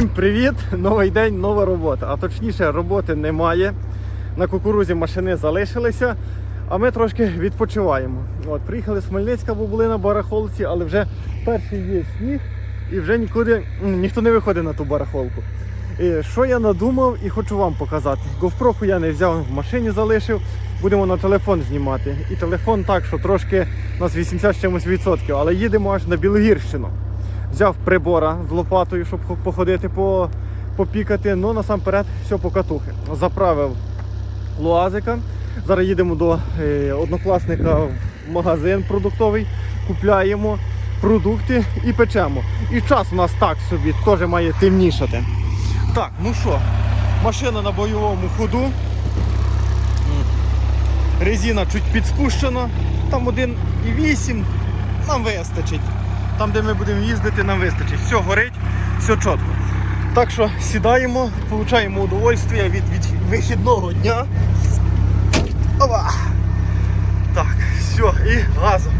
Всім привіт! Новий день, нова робота. А точніше, роботи немає. На кукурузі машини залишилися, а ми трошки відпочиваємо. От, приїхали з Хмельницька, бо були на барахолці, але вже перший є сніг і вже нікуди ніхто не виходить на ту барахолку. І що я надумав і хочу вам показати. GoPro я не взяв, в машині залишив. Будемо на телефон знімати. І телефон так, що трошки у нас 80 з чимось відсотків, але їдемо аж на Білогірщину. Взяв прибора з лопатою, щоб походити по, попікати. Ну насамперед все покатухи. Заправив луазика. Зараз їдемо до е, однокласника в магазин продуктовий, купляємо продукти і печемо. І час у нас так собі теж має темнішати. Так, ну що, машина на бойовому ходу. Резина чуть підспущена, там 1,8 нам вистачить. Там, де ми будемо їздити, нам вистачить. Все горить, все чітко. Так що сідаємо, получаємо удовольствие від, від вихідного дня. Опа! Так, все, і газом.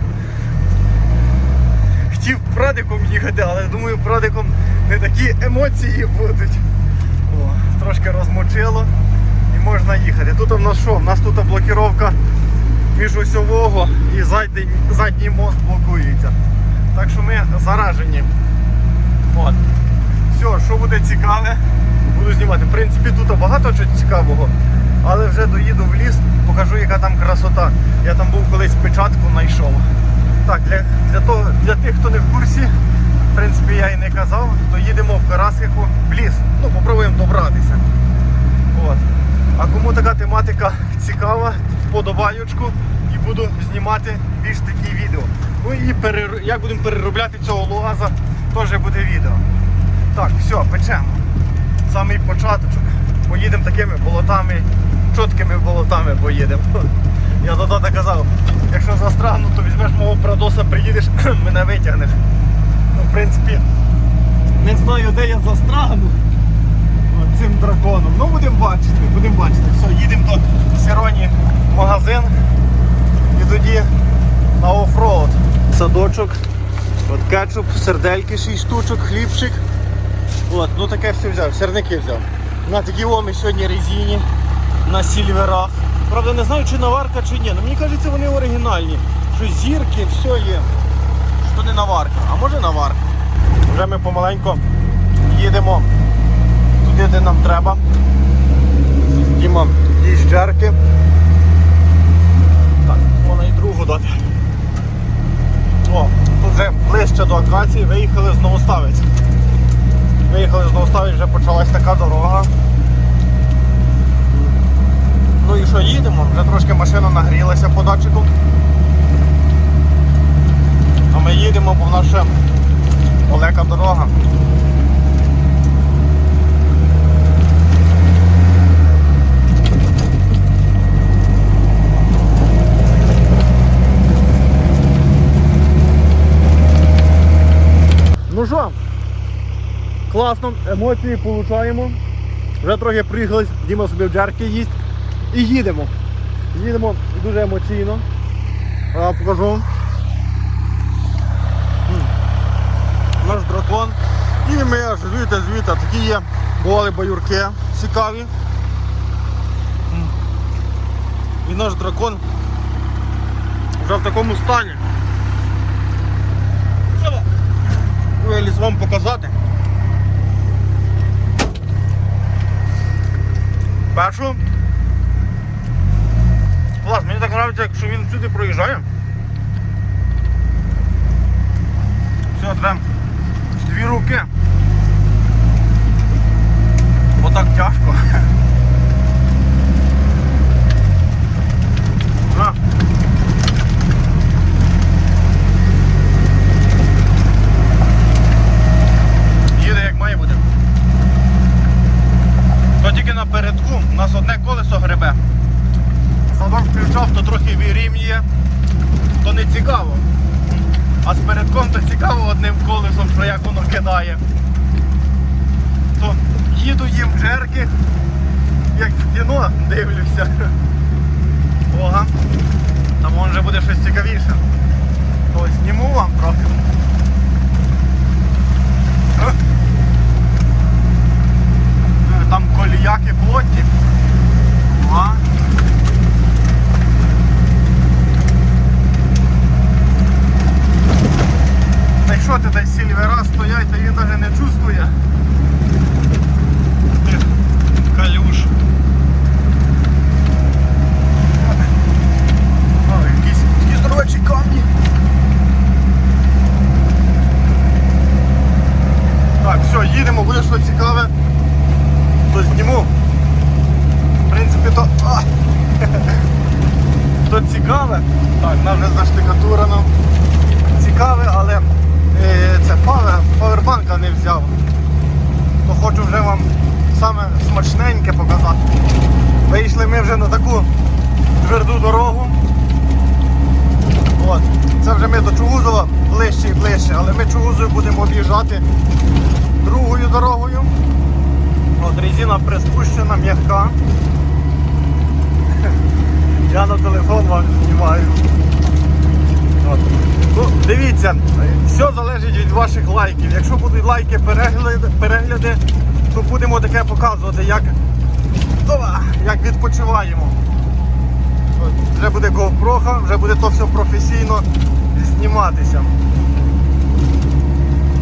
Хотів прадиком їхати, але думаю, прадиком не такі емоції будуть. О, трошки розмочило і можна їхати. Тут у нас що? У нас тут блокіровка міжосьового і задній, задній мост блокується. Так що ми заражені. От. Все, що буде цікаве, буду знімати. В принципі, тут багато чого цікавого, але вже доїду в ліс, покажу, яка там красота. Я там був колись печатку знайшов. Так, для, для, того, для тих, хто не в курсі, в принципі, я і не казав, то їдемо в Карасиху в ліс. Ну, попробуємо добратися. От. А кому така тематика цікава, вподобайочку і буду знімати більш такі відео. Ну і перер... як будемо переробляти цього луаза, теж буде відео. Так, все, печемо. Самий початочок. Поїдемо такими болотами, чіткими болотами поїдемо. Я до тата казав, якщо застрагну, то візьмеш мого прадоса, приїдеш, мене витягнеш. Ну, в принципі, не знаю, де я застрагну цим драконом. Ну будемо бачити, будемо бачити. Все, їдемо до Сироні в магазин тоді на оффроуд. Садочок, от кетчуп, сердельки 6 штучок, хлібчик. От, ну таке все взяв, сірники взяв. На такі оми сьогодні резині, на сільверах. Правда, не знаю, чи наварка, чи ні. Ну, мені кажеться, вони оригінальні. Що зірки, все є. Що не наварка, а може наварка. Вже ми помаленько їдемо туди, де нам треба. Діма, їсть джерки. Так, можна і другу дати. О, тут вже ближче до акації, виїхали з Новоставець. Виїхали з Новоставець, вже почалась така дорога. Ну і що, їдемо? Вже трошки машина нагрілася по датчику. А ми їдемо, бо в нас ще далека дорога. Ну що, класно, емоції получаємо. Вже трохи приїхали, Діма собі в джерки їсть. І їдемо. Їдемо дуже емоційно. А, покажу. Наш дракон. І ми аж звідти, звідти такі є бували баюрки цікаві. І наш дракон вже в такому стані. Виліз вам показати. Першу. Клас, мені так подобається, якщо він сюди проїжджає. Все, треба дві руки. Бо так тяжко. На. Їде як має бути. То тільки напередку у нас одне колесо гребе. Задок включав, то трохи вирівнює, то не цікаво. А з передком то цікаво одним колесом, що як воно кидає. То їду їм джерки, як в кіно дивлюся. Ога. Там може буде щось цікавіше. То зніму вам трохи. О. Як і плотні. Два. Та й що ти десь сільвера стоять, та він навіть не чувствує. Тих калюш. О, якісь такі здоровечі камні. Так, все, їдемо, буде що цікаве. То зніму. В принципі, то. А! То цікаве. Так, нам вже заштикатурено. Цікаве, але е, це павер, павербанка не взяв. То хочу вже вам саме смачненьке показати. Вийшли ми вже на таку тверду дорогу. От. Це вже ми до Чугузова ближче і ближче, але ми Чугузою будемо об'їжджати другою дорогою. От резина приспущена, м'яка. Я на телефон вам знімаю. От. Ну, дивіться, все залежить від ваших лайків. Якщо будуть лайки, перегляди, перегляди то будемо таке показувати, як, як відпочиваємо. Вже буде GoPro, вже буде то все професійно зніматися.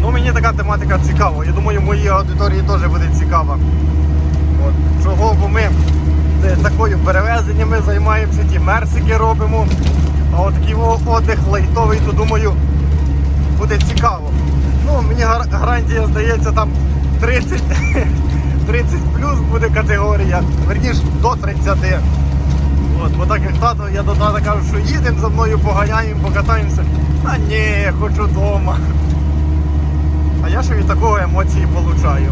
Ну мені така тематика цікава. Я думаю, моїй аудиторії теж буде цікава. От. Чого, бо ми е, такою перевезеннями займаємося, ті мерсики робимо. А от такий отдих лайтовий, то думаю, буде цікаво. Ну, мені гарантія здається там 30, 30 плюс буде категорія, верніше до 30. От, бо так як тато, я до тата кажу, що їдемо за мною, поганяємо, покатаємося. А ні, хочу вдома. А я ще від такого емоції получаю.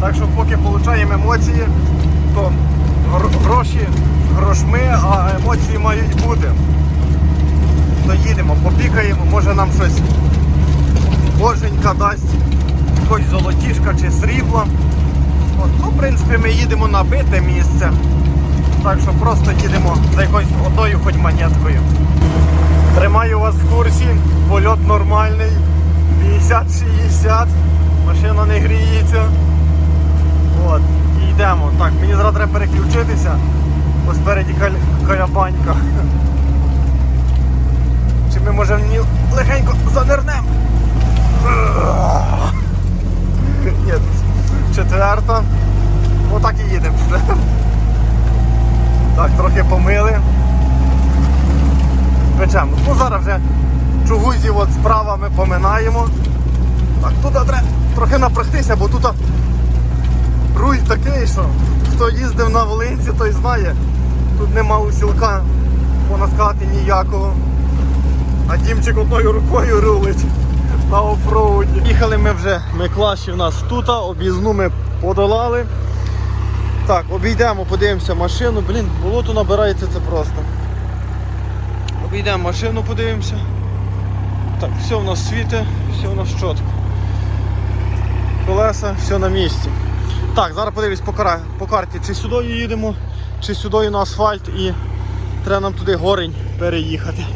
Так що поки получаємо емоції, то гроші грошми, а емоції мають бути. То їдемо, попікаємо, може нам щось боженька дасть, якось золотішка чи срібла. От, ну, в принципі, ми їдемо на бите місце. Так що просто їдемо за якоюсь одною хоч монеткою. Тримаю вас в курсі, польот нормальний, 50-60, машина не гріється. От, і йдемо. Так, мені зараз треба переключитися, бо спереді калябанька. Чи ми може в ній легенько занирнемо? І. Так, трохи помили. Печемо. Ну зараз вже чугузів от справа ми поминаємо. Так, тут треба трохи напрягтися, бо тут руль такий, що хто їздив на Волинці, той знає. Тут нема усілка, можна сказати, ніякого. А Дімчик одною рукою рулить на офроуді. Їхали ми вже, ми клащі в нас тут, об'їзну ми подолали. Так, обійдемо, подивимося машину. Блін, болото набирається це просто. Обійдемо машину, подивимося. Так, все в нас світе, все в нас чітко. Колеса, все на місці. Так, зараз подивлюсь по, кара- по карті, чи сюди їдемо, чи сюди на асфальт і треба нам туди горень переїхати.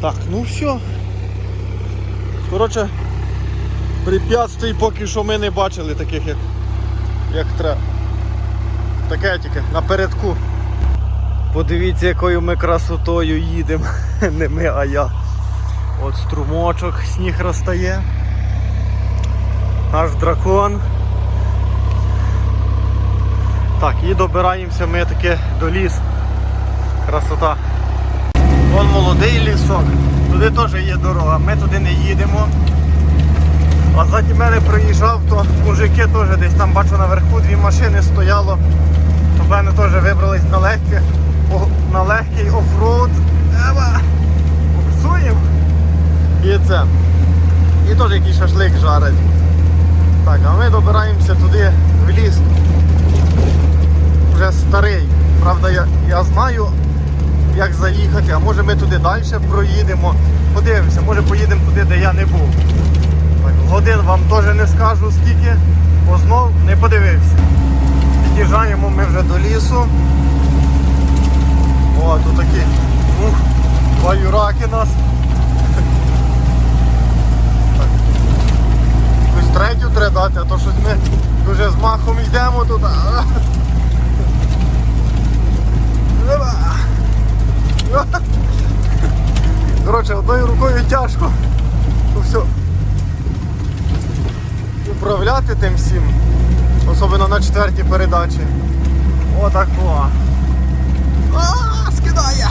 Так, ну все. Коротше, препятствий поки що ми не бачили таких, як, як треба. Таке тільки напередку. Подивіться, якою ми красотою їдемо. Не ми, а я. От струмочок, сніг розтає. Наш дракон. Так, і добираємося ми таки до лісу. Красота. Вон молодий лісок, туди теж є дорога, ми туди не їдемо. А ззаді мене проїжджав, то мужики теж десь там бачу наверху дві машини стояло. Мене теж вибрались на легке, на легкий оффроуд. Буксуємо. І це. І теж якийсь шашлик жарить. Так, а ми добираємося туди в ліс. Вже старий. Правда, я, я знаю, як заїхати, а може ми туди далі проїдемо. Подивимося, може поїдемо туди, де я не був. Так, годин вам теж не скажу скільки, бо знов не подивився. Під'їжджаємо ми вже до лісу. О, тут такі ух, два юраки нас. Так. Третю треба дати, а то щось ми дуже з махом йдемо туди. Коротше, одною рукою тяжко. Ну все. Управляти тим всім. Особливо на четвертій передачі. Отак о. А, скидає!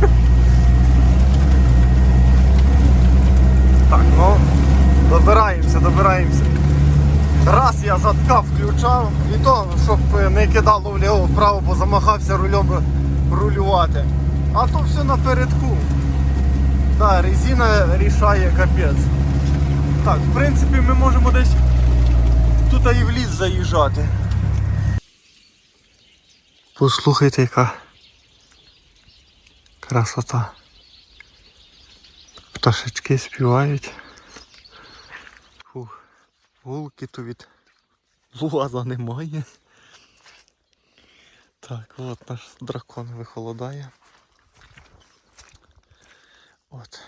Так, ну, добираємося, добираємося. Раз я задка включав, і то, щоб не кидало вліво вправо, бо замахався рульом рулювати. А то все напередку. Так, резина рішає капець. Так, в принципі, ми можемо десь тут і в ліс заїжджати. Послухайте, яка красота. Пташечки співають. Фух, гулки то від луаза немає. Так, от наш дракон вихолодає. От.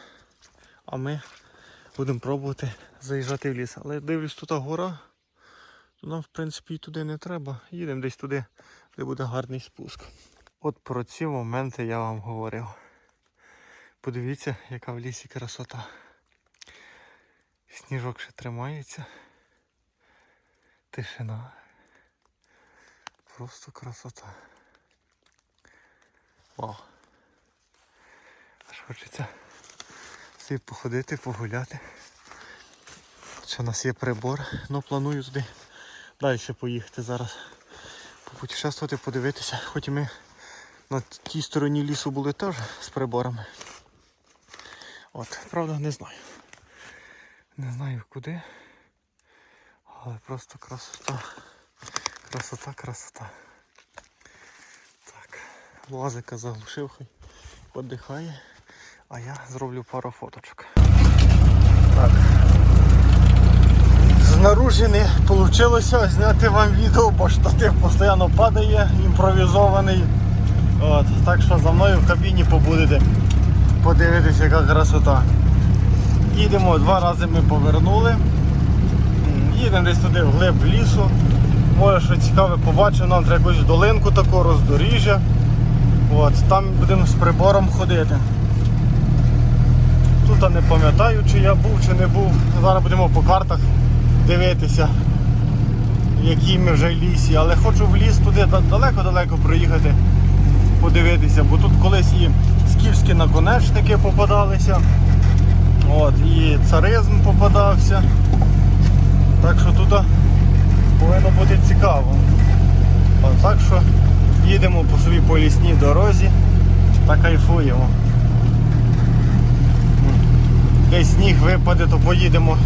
А ми будемо пробувати заїжджати в ліс. Але дивлюсь, тут гора, то нам в принципі і туди не треба. Їдемо десь туди, де буде гарний спуск. От про ці моменти я вам говорив. Подивіться, яка в лісі красота. Сніжок ще тримається. Тишина. Просто красота. Вау. Аж хочеться собі походити, погуляти. Ще у нас є прибор, ну планую туди далі поїхати зараз. Попутешествувати, подивитися. Хоч ми на тій стороні лісу були теж з приборами. От, правда, не знаю. Не знаю куди. Але просто красота. Красота, красота. Так, лазика заглушив, хай віддихає, а я зроблю пару фоточок. Так. Знаружі не вийшло зняти вам відео, бо штатив постійно падає, імпровізований. От, так що за мною в кабіні побудете подивитися, яка красота. Їдемо, два рази ми повернули. Їдемо десь туди вглиб лісу. Може що цікаве побачимо, нам треба якусь долинку таку, роздоріжжя. От, там будемо з прибором ходити. Тут не пам'ятаю, чи я був, чи не був. Зараз будемо по картах дивитися, в якій ми вже лісі. Але хочу в ліс туди далеко-далеко проїхати, подивитися, бо тут колись і скіфські наконечники попадалися. От, і царизм попадався. Так що тут повинно бути цікаво. От, так що їдемо по собі по лісній дорозі та кайфуємо. Десь сніг випаде, то поїдемо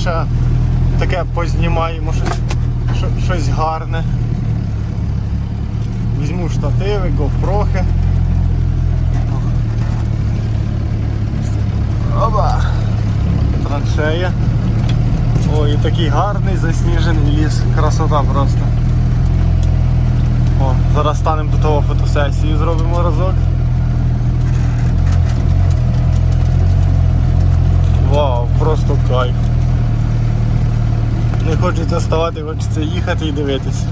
ще таке познімаємо щось, що- щось гарне. Візьму штативи, гофрохи. Оба! Траншея. Ой, такий гарний засніжений ліс. Красота просто. О, зараз станемо до того фотосесію, зробимо разок. Вау, просто кайф. Не хочеться ставати, хочеться їхати і дивитись.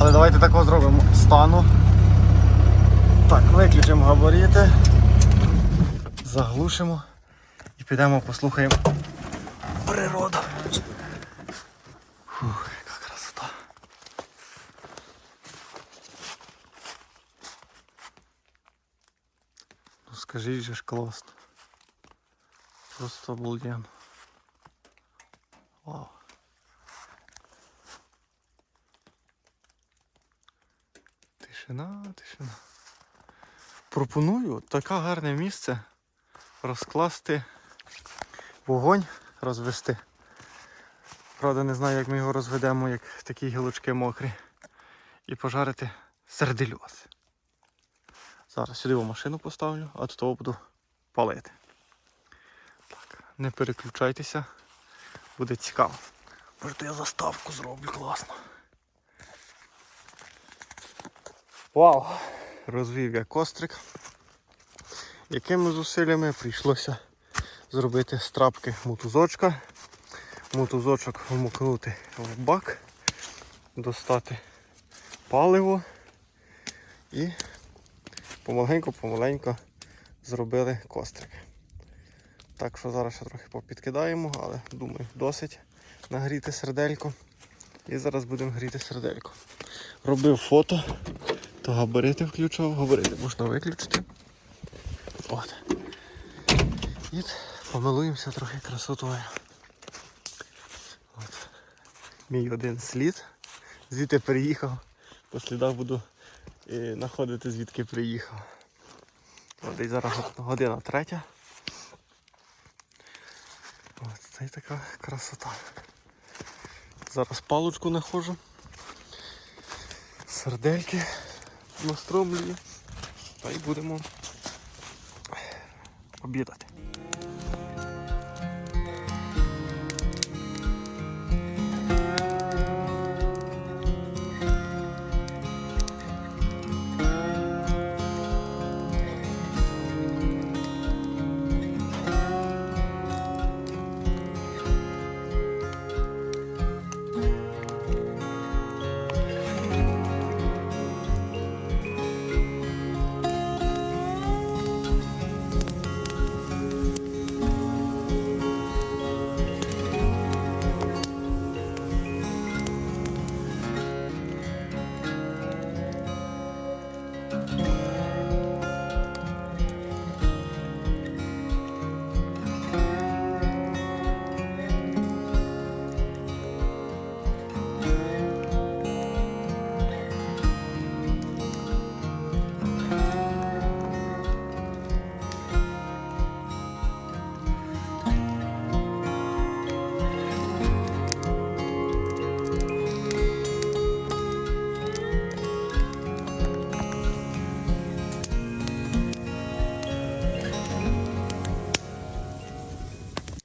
Але давайте такого зробимо. Стану. Так, виключимо габаріти. Заглушимо і підемо послухаємо природу. Ну скажіть же ж класно. Просто обалденно. Вау. Тишина, тишина. Пропоную таке гарне місце розкласти вогонь, розвести. Правда, не знаю, як ми його розведемо, як такі гілочки мокрі. І пожарити сердельоз. Зараз сюди машину поставлю, а тут того буду палити. Так, не переключайтеся, буде цікаво. Може, то я заставку зроблю класно. Вау! Розвів я кострик. Якими зусиллями прийшлося зробити з трапки мотузочка. мотузочок вмокнути в бак, достати паливо і помаленько-помаленько зробили кострики. Так що зараз ще трохи попідкидаємо, але думаю, досить нагріти серделько. І зараз будемо гріти серделько. Робив фото, то габарити включав, габарити можна виключити. От. І помилуємося трохи красотою. От. Мій один слід. Звідти переїхав. По слідах буду е, знаходити звідки приїхав. От і зараз година третя. От це така красота. Зараз палочку знаходжу. Сердельки настромлюю. Та й будемо обідати.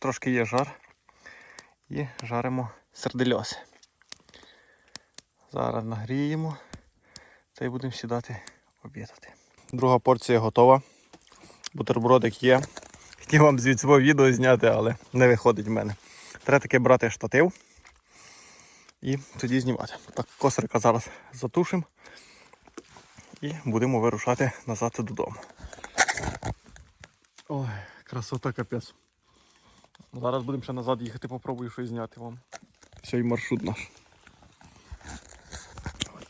Трошки є жар. І жаримо сердельоси. Зараз нагріємо та й будемо сідати обідати. Друга порція готова. Бутербродик є. Хотів вам звідси відео зняти, але не виходить в мене. Треба таки брати штатив і тоді знімати. Так, косарика зараз затушимо і будемо вирушати назад додому. Ой, красота капець. Зараз будемо ще назад їхати, попробую щось зняти вам. Все, і маршрут наш.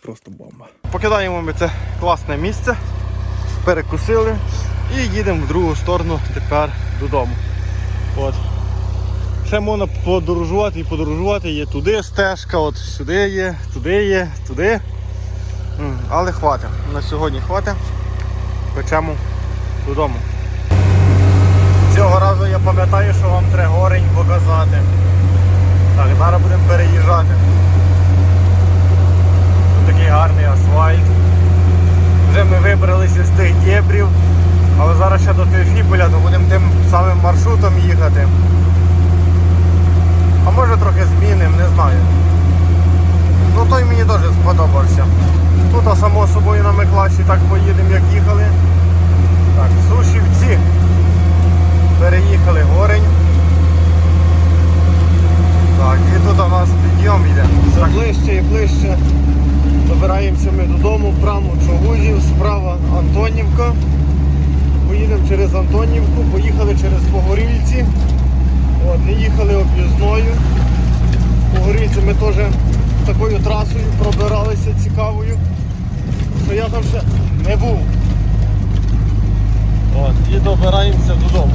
Просто бомба. Покидаємо ми це класне місце, перекусили і їдемо в другу сторону тепер додому. От. Ще можна подорожувати і подорожувати. Є туди стежка, от сюди є, туди є, туди. Але хватить. На сьогодні хватить. Печемо додому. Цього разу я пам'ятаю, що вам треба горень показати. Так, зараз будемо переїжджати. Тут такий гарний асфальт. Вже ми вибралися з тих дєбрів, але зараз ще до Теофіполя, то будемо тим самим маршрутом їхати. А може трохи змінимо, не знаю. Ну той мені теж сподобався. Тут само собою на Миклаші так поїдемо, як їхали. Так, сушівці. Переїхали горень. Так, і тут у нас підйом йде. Все ближче і ближче. Добираємося ми додому, прямо Чогузів, справа Антонівка. Поїдемо через Антонівку, поїхали через Погорільці. От, не їхали об'їзною. Погорільці ми теж такою трасою пробиралися цікавою, що я там ще не був. От, і добираємося додому.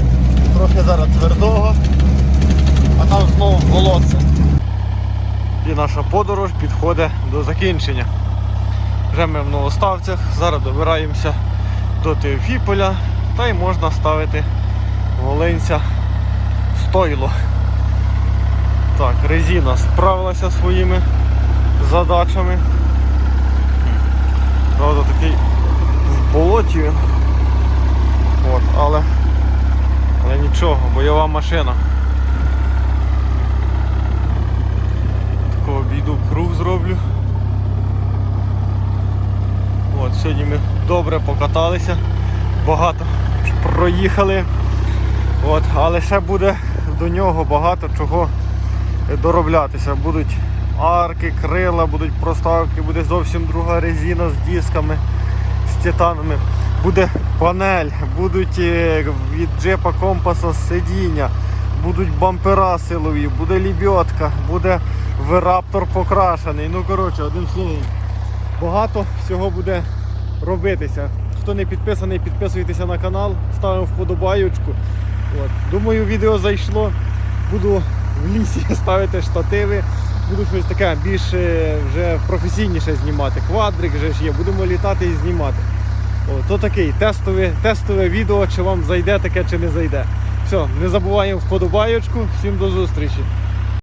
Трохи зараз твердого, а там знову болотце. І наша подорож підходить до закінчення. Вже ми в Новоставцях, зараз добираємося до Теофіполя та й можна ставити Волинця стойло. Так, резина справилася своїми задачами. Правда такий в болоті. От, але, але нічого, бойова машина. Такого обійду круг зроблю. От, сьогодні ми добре покаталися, багато проїхали. От, але ще буде до нього багато чого дороблятися. Будуть арки, крила, будуть проставки, буде зовсім друга резина з дисками, з титанами. Буде панель, будуть е, від джепа компаса сидіння, будуть бампера силові, буде лібьотка, буде вераптор покрашений. Ну коротше, одним словом, багато всього буде робитися. Хто не підписаний, підписуйтеся на канал, ставимо вподобайочку. От. Думаю, відео зайшло. Буду в лісі ставити штативи. Буду щось таке більш е, вже професійніше знімати. Квадрик вже ж є, будемо літати і знімати. О, то такий тестове, тестове відео, чи вам зайде таке, чи не зайде. Все, не забуваємо вподобайочку. Всім до зустрічі.